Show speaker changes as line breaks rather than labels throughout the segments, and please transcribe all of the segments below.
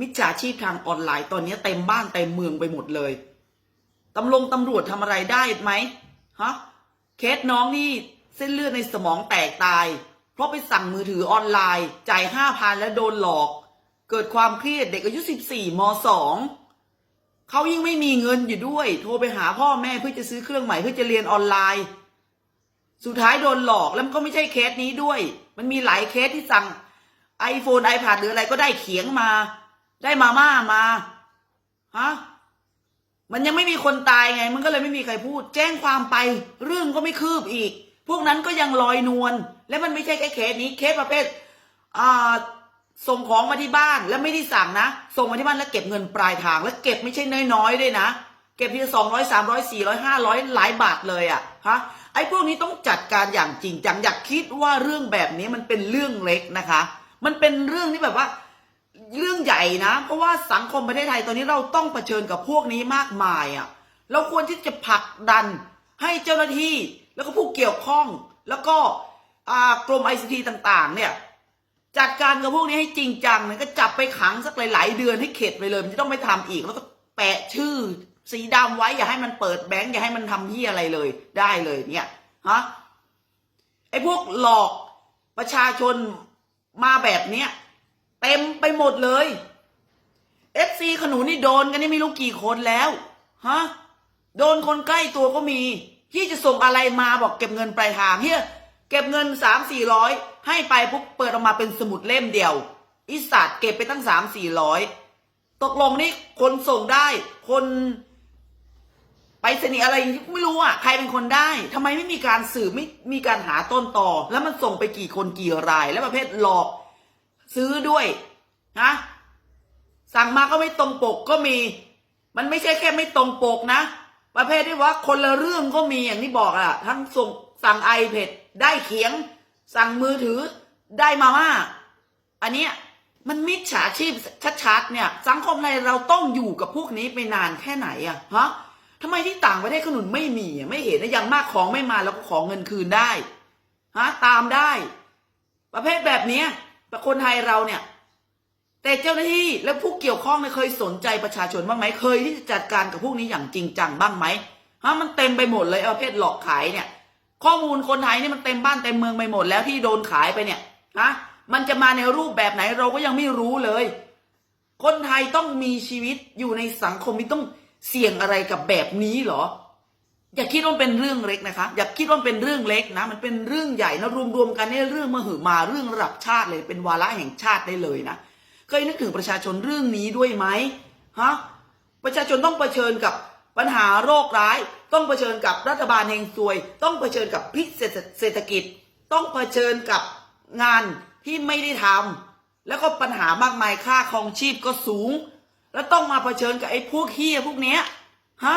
มิจฉาชีพทางออนไลน์ตอนนี้เต็มบ้านเต็มเมืองไปหมดเลยตำรวจตำรวจทำอะไรได้ไหมฮะเคสน้องนี่เส้นเลือดในสมองแตกตาย เพราะไปสั่งมือถือออนไลน์ จ่ายห้าพันแล้วโดนหลอก เกิดความเครียดเด็กอายุสิบสี่มสองเขายิ่งไม่มีเงินอยู่ด้วย โทรไปหาพ่อแม่เพื่อจะซื้อเครื่องใหม่เพื่อจะเรียนออนไลน์ สุดท้ายโดนหลอกแล้วมันก็ไม่ใช่เคสนี้ด้วย มันมีหลายเคสที่สั่ง iPhone iPad หรืออะไรก็ได้เขียงมา ได้มาม่ามาฮะมันยังไม่มีคนตายไง มันก็เลยไม่มีใครพูด แจ้งความไป เรื่องก็ไม่คืบอีก พวกนั้นก็ยังลอยนวลและมันไม่ใช่แค่เคสนี้เคสประเภทอ่าส่งของมาที่บ้านแล้วไม่ได้สั่งนะ ส่งมาที่บ้านแล้วเก็บเงินปลายทาง แล้วเก็บไม่ใช่น้อยๆด้วยนะ เก็บทีละสองร้อยสามร้อยสี่ร้อยห้าร้อยหลายบาทเลยอะฮะไอ้พวกนี้ต้องจัดการอย่างจริงจังอย่าคิดว่าเรื่องแบบนี้มันเป็นเรื่องเล็กนะคะ มันเป็นเรื่องที่แบบว่า เรื่องใหญ่นะ เพราะว่าสังคมประเทศไทยตอนนี้เราต้องเผชิญกับพวกนี้มากมายอะ่ะ เราควรที่จะผลักดันให้เจ้าหน้าที่แล้วก็ผู้เกี่ยวข้อง แล้วก็กรมไอซีทีต่างๆ เนี่ยจัดการกับพวกนี้ให้จริงจังเนี่ยก็จับไปขังสักหลาย ๆ เดือนให้เข็ดไปเลยมันจะต้องไม่ทำอีกแล้วก็แปะชื่อสีดำไว้อย่าให้มันเปิดแบงค์อย่าให้มันทำที่อะไรเลยได้เลยเนี่ยฮะไอ้พวกหลอกประชาชนมาแบบเนี้ย เต็มไปหมดเลยเอฟซีขนุนนี่โดนกันนี่ไม่รู้กี่คนแล้วฮะโดนคนใกล้ตัวก็มี ที่จะส่งอะไรมาบอกเก็บเงินปลายทางเฮียเก็บเงินสามสี่ร้อยให้ไปปุ๊บเปิดออกมาเป็นสมุดเล่มเดียวอิสัตเก็บไปตั้งสามสี่ร้อยตกลงนี่คนส่งได้ คนไปสนีอะไรไม่รู้อะใครเป็นคนได้ทำไมไม่มีการสืบไม่มีการหาต้นต่อ แล้วมันส่งไปกี่คนกี่ราย แล้วประเภทหลอก ซื้อด้วยนะสั่งมาก็ไม่ตรงปกก็มี มันไม่ใช่แค่ไม่ตรงปกนะ ประเภทที่ว่าคนละเรื่องก็มีอย่างที่บอกอะทั้งส่งสั่งไอเพดได้เขียง สั่งมือถือได้มาม่าอันเนี้ยมันมิจฉาชีพชัดๆเนี่ย สังคมไทยเราต้องอยู่กับพวกนี้ไปนานแค่ไหนอะฮะทำไมที่ต่างประเทศขนุนไม่มีอะไม่เห็นนะอย่างมากของไม่มาแล้วก็ขอเงินคืนได้ฮะตามได้ ประเภทแบบเนี้ย แต่คนไทยเราเนี่ย แต่เจ้าหน้าที่และผู้เกี่ยวข้องเนี่ยเคยสนใจประชาชนบ้างไหมเคยที่จะจัดการกับพวกนี้อย่างจริงจังบ้างไหมฮะมันเต็มไปหมดเลยเอาประเภทหลอกขายเนี่ย ข้อมูลคนไทยนี่มันเต็มบ้านเต็มเมืองไปหมดแล้วที่โดนขายไปเนี่ยฮะมันจะมาในรูปแบบไหนเราก็ยังไม่รู้เลย คนไทยต้องมีชีวิตอยู่ในสังคมที่ต้องเสี่ยงอะไรกับแบบนี้เหรอ อย่าคิดว่าเป็นเรื่องเล็กนะคะ อย่าคิดว่าเป็นเรื่องเล็กนะ มันเป็นเรื่องใหญ่นะรวมๆกันเนี่ยเรื่องมหึมาเรื่องระดับชาติเลย เป็นวาระแห่งชาติได้เลยนะเคยนึกถึงประชาชนเรื่องนี้ด้วยไหมฮะประชาชนต้องเผชิญกับปัญหาโรคร้าย ต้องเผชิญกับรัฐบาลเฮงซวย ต้องเผชิญกับพิษเศรษฐกิจ ต้องเผชิญกับงานที่ไม่ได้ทำแล้วก็ปัญหามากมายค่าครองชีพก็สูง แล้วต้องมาเผชิญกับไอ้พวกเฮียพวกเนี้ยฮะ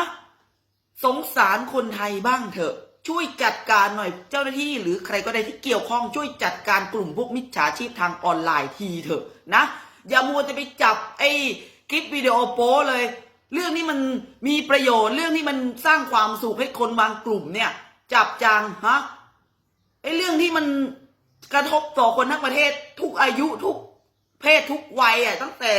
สงสารคนไทยบ้างเถอะ ช่วยจัดการหน่อยเจ้าหน้าที่ หรือใครก็ได้ที่เกี่ยวข้องช่วยจัดการกลุ่มพวกมิจฉาชีพทางออนไลน์ทีเถอะนะ อย่ามัวจะไปจับไอ้คลิปวิดีโอโป้เลย เรื่องนี้มันมีประโยชน์เรื่องที่มันสร้างความสุขให้คนบางกลุ่มเนี่ย จับจังฮะไอ้เรื่องที่มันกระทบต่อคนทั้งประเทศ ทุกอายุทุกเพศทุกวัยอะตั้งแต่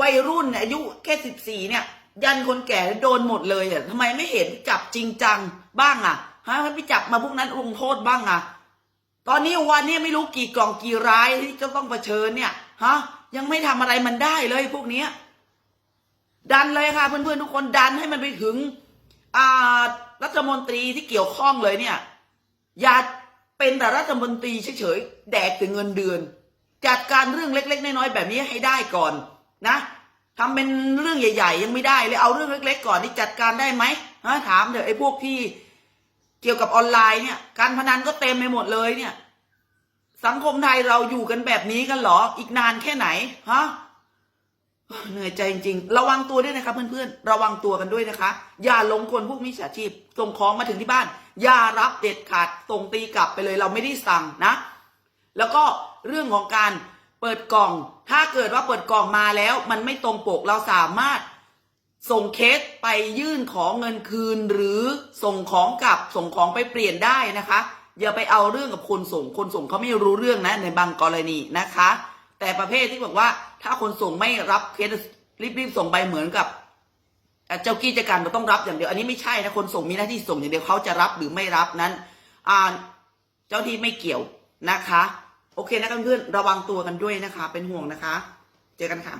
วัยรุ่นอายุแค่สิบสี่เนี่ย ยันคนแก่โดนหมดเลยอะทำไมไม่เห็นจับจริงจังบ้างอะฮะไม่จับมาพวกนั้นลงโทษบ้างอะ ตอนนี้วันนี้ไม่รู้กี่กล่องกี่รายที่จะต้องเผชิญเนี่ยฮะยังไม่ทำอะไรมันได้เลยพวกเนี้ยดันเลยค่ะเพื่อนๆทุกคนดันให้มันไปถึงอ่ารัฐมนตรีที่เกี่ยวข้องเลยเนี่ย อย่าเป็นแต่รัฐมนตรีเฉยๆแดกแต่เงินเดือน จัดการเรื่องเล็ก ๆ น้อยๆแบบนี้ให้ได้ก่อนนะ ทำเป็นเรื่องใหญ่ ๆ ยังไม่ได้เลยเอาเรื่องเล็ก ๆ ก่อนนี่จัดการได้ไหมฮะถามเถอะไอ้พวกที่เกี่ยวกับออนไลน์เนี่ย การพนันก็เต็มไปหมดเลยเนี่ย สังคมไทยเราอยู่กันแบบนี้กันเหรอ อีกนานแค่ไหนฮะเหนื่อยใจจริงๆ ระวังตัวด้วยนะครับเพื่อนๆ ระวังตัวกันด้วยนะคะ อย่าหลงกลพวกมิจฉาชีพส่งของมาถึงที่บ้าน อย่ารับเด็ดขาดส่งตีกลับไปเลยเราไม่ได้สั่งนะ แล้วก็เรื่องของการ เปิดกล่อง ถ้าเกิดว่าเปิดกล่องมาแล้ว มันไม่ตรงปกเราสามารถส่งเคสไปยื่นของเงินคืนหรือส่งของกลับส่งของไปเปลี่ยนได้นะคะ อย่าไปเอาเรื่องกับคนส่งคนส่งเขาไม่รู้เรื่องนะในบางกรณีนะคะ แต่ประเภทที่บอกว่า ถ้าคนส่งไม่รับเคสรีบๆส่งไปเหมือนกับเจ้ากิจการเราต้องรับอย่างเดียวอันนี้ไม่ใช่นะคนส่งมีหน้าที่ส่งอย่างเดียวเขาจะรับหรือไม่รับนั้นเจ้าที่ไม่เกี่ยวนะคะ โอเคนะเพื่อนระวังตัวกันด้วยนะคะ เป็นห่วงนะคะ เจอกันค่ะ